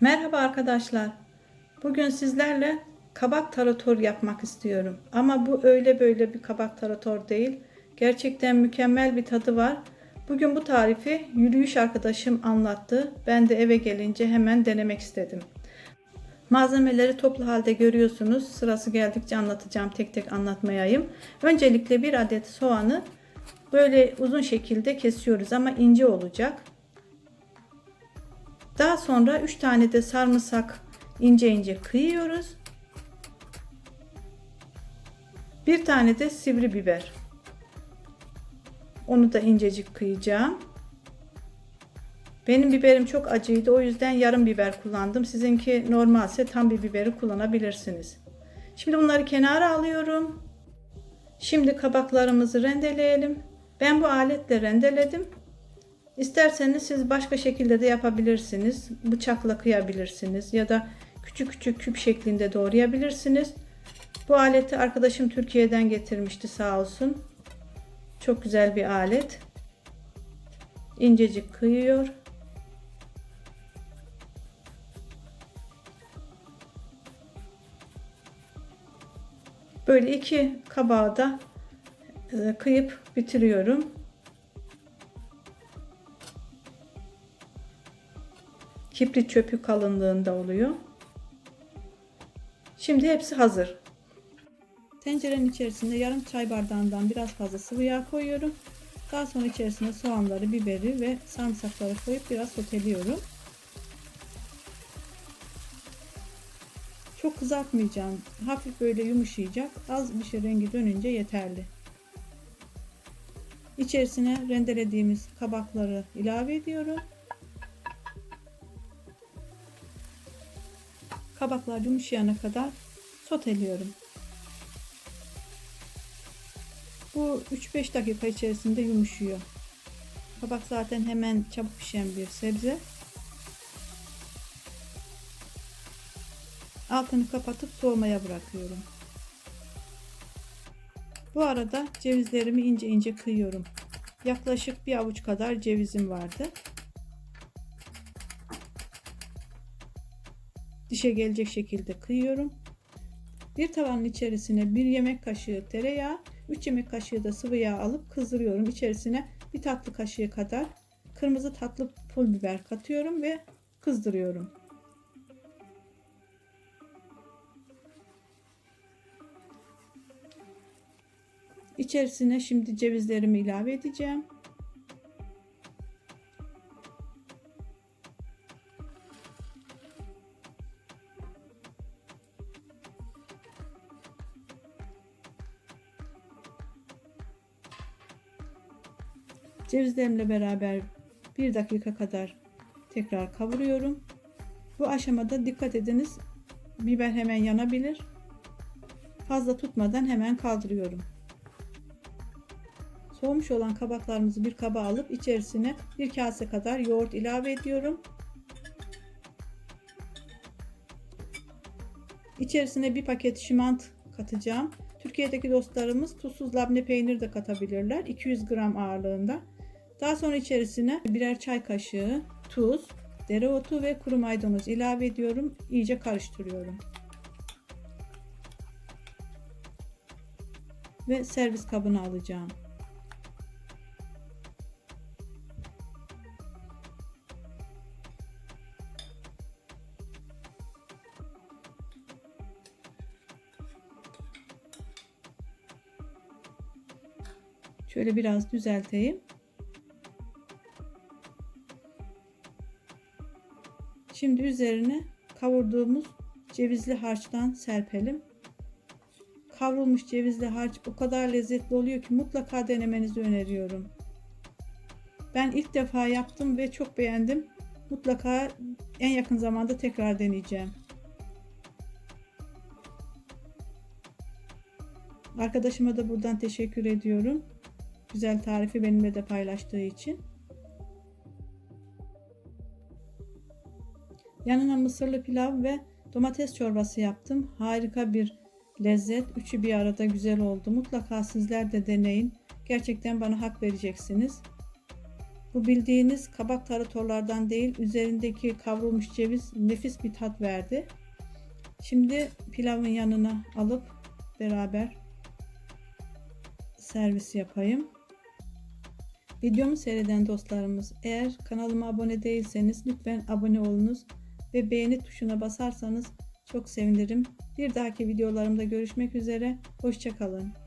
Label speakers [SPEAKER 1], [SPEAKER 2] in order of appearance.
[SPEAKER 1] Merhaba arkadaşlar. Bugün sizlerle kabak tarator yapmak istiyorum. Ama bu öyle böyle bir kabak tarator değil. Gerçekten mükemmel bir tadı var. Bugün bu tarifi yürüyüş arkadaşım anlattı. Ben de eve gelince hemen denemek istedim. Malzemeleri toplu halde görüyorsunuz. Sırası geldikçe anlatacağım. Tek tek anlatmayayım. Öncelikle bir adet soğanı böyle uzun şekilde kesiyoruz ama ince olacak. Daha sonra 3 tane de sarımsak ince ince kıyıyoruz. Bir tane de sivri biber. Onu da incecik kıyacağım. Benim biberim çok acıydı. O yüzden yarım biber kullandım. Sizinki normalse tam bir biberi kullanabilirsiniz. Şimdi bunları kenara alıyorum. Şimdi kabaklarımızı rendeleyelim. Ben bu aletle rendeledim. İsterseniz siz başka şekilde de yapabilirsiniz. Bıçakla kıyabilirsiniz ya da küçük küçük küp şeklinde doğrayabilirsiniz. Bu aleti arkadaşım Türkiye'den getirmişti sağ olsun. Çok güzel bir alet. İncecik kıyıyor. Böyle iki kabağı da e, kıyıp bitiriyorum. Kibrit çöpü kalınlığında oluyor. Şimdi hepsi hazır. Tencerenin içerisinde yarım çay bardağından biraz fazla sıvı yağ koyuyorum. Daha sonra içerisine soğanları, biberi ve sarımsakları koyup biraz soteliyorum. Çok kızartmayacağım. Hafif böyle yumuşayacak. Az bir şey rengi dönünce yeterli. İçerisine rendelediğimiz kabakları ilave ediyorum. Kabaklar yumuşayana kadar soteliyorum. Bu 3-5 dakika içerisinde yumuşuyor. Kabak zaten hemen çabuk pişen bir sebze. Altını kapatıp soğumaya bırakıyorum. Bu arada cevizlerimi ince ince kıyıyorum. Yaklaşık bir avuç kadar cevizim vardı. Dişe gelecek şekilde kıyıyorum. Bir tavanın içerisine bir yemek kaşığı tereyağı, 3 yemek kaşığı da sıvı yağ alıp kızdırıyorum. İçerisine bir tatlı kaşığı kadar kırmızı tatlı pul biber katıyorum ve kızdırıyorum. İçerisine şimdi cevizlerimi ilave edeceğim. Cevizlerimle beraber bir dakika kadar tekrar kavuruyorum. Bu aşamada dikkat ediniz biber hemen yanabilir. Fazla tutmadan hemen kaldırıyorum. Soğumuş olan kabaklarımızı bir kaba alıp içerisine bir kase kadar yoğurt ilave ediyorum. İçerisine bir paket şimant katacağım. Türkiye'deki dostlarımız tuzsuz labne peynir de katabilirler. 200 gram ağırlığında. Daha sonra içerisine birer çay kaşığı tuz, dereotu ve kuru maydanoz ilave ediyorum. İyice karıştırıyorum. Ve servis kabına alacağım. Şöyle biraz düzelteyim. Şimdi üzerine kavurduğumuz cevizli harçtan serpelim. Kavrulmuş cevizli harç o kadar lezzetli oluyor ki mutlaka denemenizi öneriyorum. Ben ilk defa yaptım ve çok beğendim. Mutlaka en yakın zamanda tekrar deneyeceğim. Arkadaşıma da buradan teşekkür ediyorum. Güzel tarifi benimle de paylaştığı için. Yanına mısırlı pilav ve domates çorbası yaptım. Harika bir lezzet. Üçü bir arada güzel oldu. Mutlaka sizler de deneyin. Gerçekten bana hak vereceksiniz. Bu bildiğiniz kabak taratorlardan değil, üzerindeki kavrulmuş ceviz nefis bir tat verdi. Şimdi pilavın yanına alıp beraber servis yapayım. Videomu seyreden dostlarımız eğer kanalıma abone değilseniz lütfen abone olunuz ve beğeni tuşuna basarsanız çok sevinirim. Bir dahaki videolarımda görüşmek üzere. Hoşçakalın.